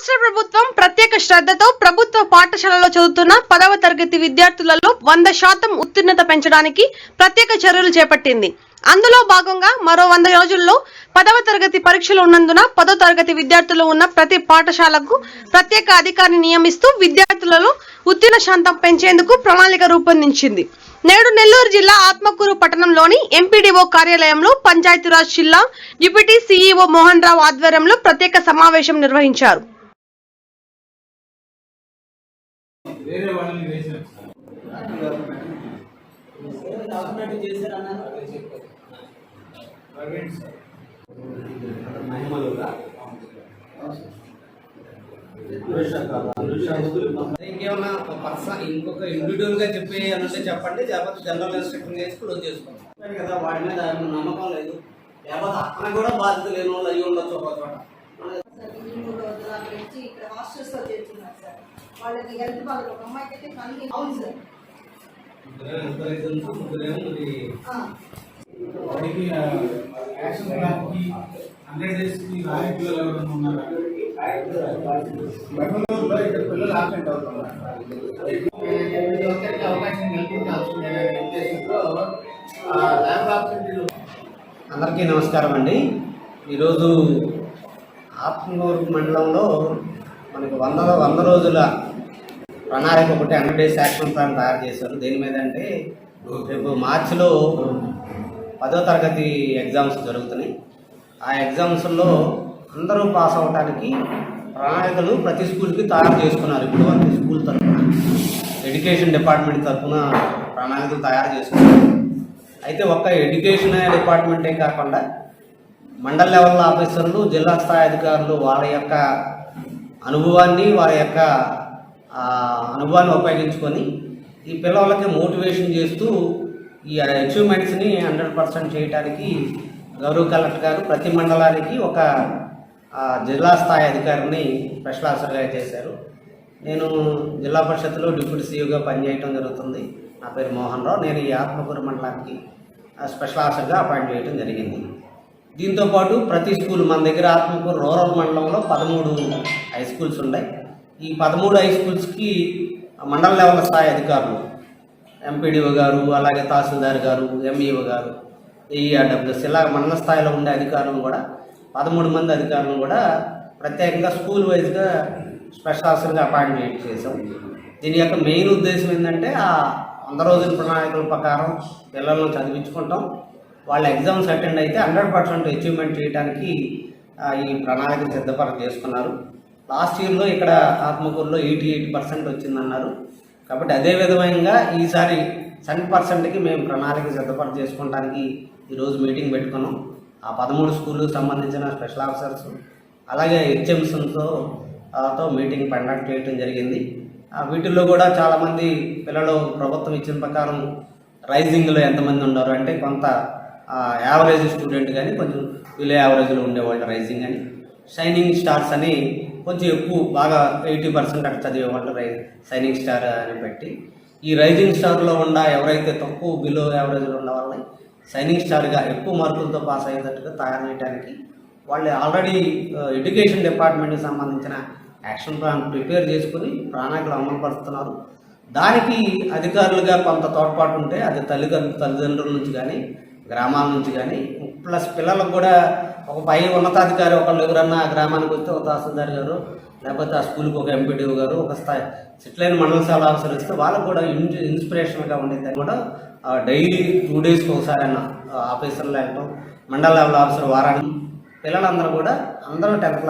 రాష్ట్ర ప్రభుత్వం ప్రత్యేక శ్రద్ధతో ప్రభుత్వ పాఠశాలలో చదువుతున్న పదవ తరగతి విద్యార్థులలో వంద శాతం ఉత్తీర్ణత పెంచడానికి ప్రత్యేక చర్యలు చేపట్టింది. అందులో భాగంగా మరో వంద రోజుల్లో పదవ తరగతి పరీక్షలు ఉన్నందున పదో తరగతి విద్యార్థులు ఉన్న ప్రతి పాఠశాలకు ప్రత్యేక అధికారిని నియమిస్తూ విద్యార్థులలో ఉత్తీర్ణ శాతం పెంచేందుకు ప్రణాళిక రూపొందించింది. నేడు నెల్లూరు జిల్లా ఆత్మకూరు పట్టణంలోని ఎంపీడీఓ కార్యాలయంలో పంచాయతీరాజ్ జిల్లా డిప్యూటీ సీఈఓ మోహన్ రావు ఆధ్వర్యంలో ప్రత్యేక సమావేశం నిర్వహించారు. వేరే వాళ్ళని వేసాం ప్రవీణ్ సార్ ఇంకేమన్నా ఒక పర్సన్ ఇంకొక ఇండివిజువల్గా చెప్పి అంటే చెప్పండి లేకపోతే జనరల్ ఇన్స్ట్రక్షన్ చేసి క్లోజ్ చెప్పాను కదా వాడి మీద నమ్మకం లేదు. లేకపోతే అతను కూడా బాధ్యత లేని వాళ్ళు అయ్యి ఉండొచ్చు ఒక చోట. ఇక్కడ హాస్టల్స్ వాళ్ళకి హెల్త్ ఒక అమ్మాయికి అయితే కళ్ళు అవును సార్. ముగ్గురేమో ఇన్స్పిరేషన్స్ ముగ్గురేమో మరి ఆ, వాడికి ఆ, యాక్షన్ ప్లాన్కి హండ్రెడ్ డేస్కి రాయి పిల్లలు ఎవరైనా ఉన్నారా? బెంగళూరులో ఇద్దరు పిల్లలు ఆబ్సెంట్ అవుతున్నారు ఎనిమిది ఒక్కరికి అవకాశం కల్పించాల్సిందే ఉద్దేశంతో ల్యాబ్ ఆబ్సెంటీలు అందరికీ నమస్కారం అండి. ఈరోజు ఆత్మూరు మండలంలో మనకి వంద వంద రోజుల ప్రణాళిక ఒకటి హండ్రెడ్ డేస్ యాక్షన్ ప్లాన్ తయారు చేశారు. దేని మీద అంటే రేపు మార్చిలో పదో తరగతి ఎగ్జామ్స్ జరుగుతున్నాయి. ఆ ఎగ్జామ్స్లో అందరూ పాస్ అవ్వడానికి ప్రణాళికలు ప్రతి స్కూల్కి తయారు చేసుకున్నారు. ఇప్పుడు వరకు స్కూల్ తరఫున ఎడ్యుకేషన్ డిపార్ట్మెంట్ తరఫున ప్రణాళికలు తయారు చేసుకున్నారు. అయితే ఒక్క ఎడ్యుకేషన్ డిపార్ట్మెంటే కాకుండా మండల లెవెల్ ఆఫీసర్లు జిల్లా స్థాయి అధికారులు వాళ్ళ యొక్క అనుభవాన్ని వారి యొక్క అనుభవాన్ని ఉపయోగించుకొని ఈ పిల్లలకి మోటివేషన్ చేస్తూ ఈ అచీవ్మెంట్స్ని హండ్రెడ్ పర్సెంట్ చేయడానికి గౌరవ కలెక్టర్ గారు ప్రతి మండలానికి ఒక జిల్లా స్థాయి అధికారిని స్పెషల్ ఆఫీసర్గా చేశారు. నేను జిల్లా పరిషత్లో డిప్యూటీ సీఈఓగా పనిచేయడం జరుగుతుంది. నా పేరు మోహన్ రావు. నేను ఈ ఆత్మకూరు మండలానికి స్పెషల్ ఆఫీసర్గా అపాయింట్ చేయడం జరిగింది. దీంతోపాటు ప్రతి స్కూల్ మన దగ్గర ఆత్మకూరు రూరల్ మండలంలో పదమూడు హై స్కూల్స్ ఉన్నాయి ఈ పదమూడు హై స్కూల్స్కి మండల లెవెల్ స్థాయి అధికారులు ఎంపీడీఓ గారు అలాగే తహసీల్దార్ గారు ఎంఈఓ గారు ఏఈఆర్డబ్ల్యూఎస్ ఇలా మండల స్థాయిలో ఉండే అధికారులను కూడా పదమూడు మంది అధికారులను కూడా ప్రత్యేకంగా స్కూల్ వైజ్గా స్పెషల్ ఆఫీసర్గా అపాయింట్మెంట్ చేసాం దీని యొక్క మెయిన్ ఉద్దేశం ఏంటంటే ఆ వంద రోజుల ప్రణాళికల ప్రకారం పిల్లలను చదివించుకుంటాం. వాళ్ళ ఎగ్జామ్స్ అటెండ్ అయితే హండ్రెడ్ పర్సెంట్ అచీవ్మెంట్ చేయడానికి ఈ ప్రణాళిక సిద్ధపర చేసుకున్నారు లాస్ట్ ఇయర్లో ఇక్కడ ఆత్మకూరులో ఎయిటీ ఎయిట్ పర్సెంట్ వచ్చిందన్నారు. కాబట్టి అదే విధంగా ఈసారి సెవెన్ పర్సెంట్కి మేము ప్రణాళిక సిద్ధపర చేసుకోవడానికి ఈరోజు మీటింగ్ పెట్టుకున్నాం. ఆ పదమూడు స్కూళ్ళకు సంబంధించిన స్పెషల్ ఆఫీసర్స్ అలాగే హెచ్ఎంసన్తో తో మీటింగ్ కండక్ట్ చేయడం జరిగింది. వీటిల్లో కూడా చాలామంది పిల్లలు ప్రభుత్వం ఇచ్చిన ప్రకారం రైజింగ్లో ఎంతమంది ఉన్నారు అంటే కొంత యావరేజ్ స్టూడెంట్ కానీ కొంచెం బిలో యావరేజ్లో ఉండేవాళ్ళు రైజింగ్ అని. షైనింగ్ స్టార్స్ అని కొంచెం ఎక్కువ బాగా ఎయిటీ పర్సెంట్ అట్లా చదివేవాళ్ళు రై షైనింగ్ స్టార్ అని పెట్టి. ఈ రైజింగ్ స్టార్లో ఉన్న ఎవరైతే తక్కువ బిలో యావరేజ్లో ఉన్న వాళ్ళని షైనింగ్ స్టార్గా ఎక్కువ మార్కులతో పాస్ అయ్యేటట్టుగా తయారు చేయడానికి వాళ్ళు ఆల్రెడీ ఎడ్యుకేషన్ డిపార్ట్మెంట్కి సంబంధించిన యాక్షన్ ప్లాన్ ప్రిపేర్ చేసుకుని ప్రణాళికలు అమలుపరుస్తున్నారు. దానికి అధికారులుగా కొంత తోడ్పాటు ఉంటే అది తల్లిదండ్రుల తల్లిదండ్రుల నుంచి కానీ గ్రామాల నుంచి కానీ ప్లస్ పిల్లలకు కూడా ఒక పై ఉన్నతాధికారి ఒకళ్ళు ఎవరన్నా గ్రామానికి వస్తే ఒక తహసీల్దార్ గారు లేకపోతే ఆ స్కూల్కి ఒక ఎంపీడీఓ గారు ఒక స్థాయి సిట్లైన్ మండల సేవల ఆఫీసర్ ఇస్తే వాళ్ళకు కూడా ఇన్ ఇన్స్పిరేషన్గా ఉండేది కూడా డైలీ టూ డేస్కి ఒకసారి అన్న ఆఫీసర్లు వెళ్ళటం మండల లెవెల్ ఆఫీసర్ వారానికి పిల్లలందరూ కూడా అందరూ టెన్త్ క్లాస్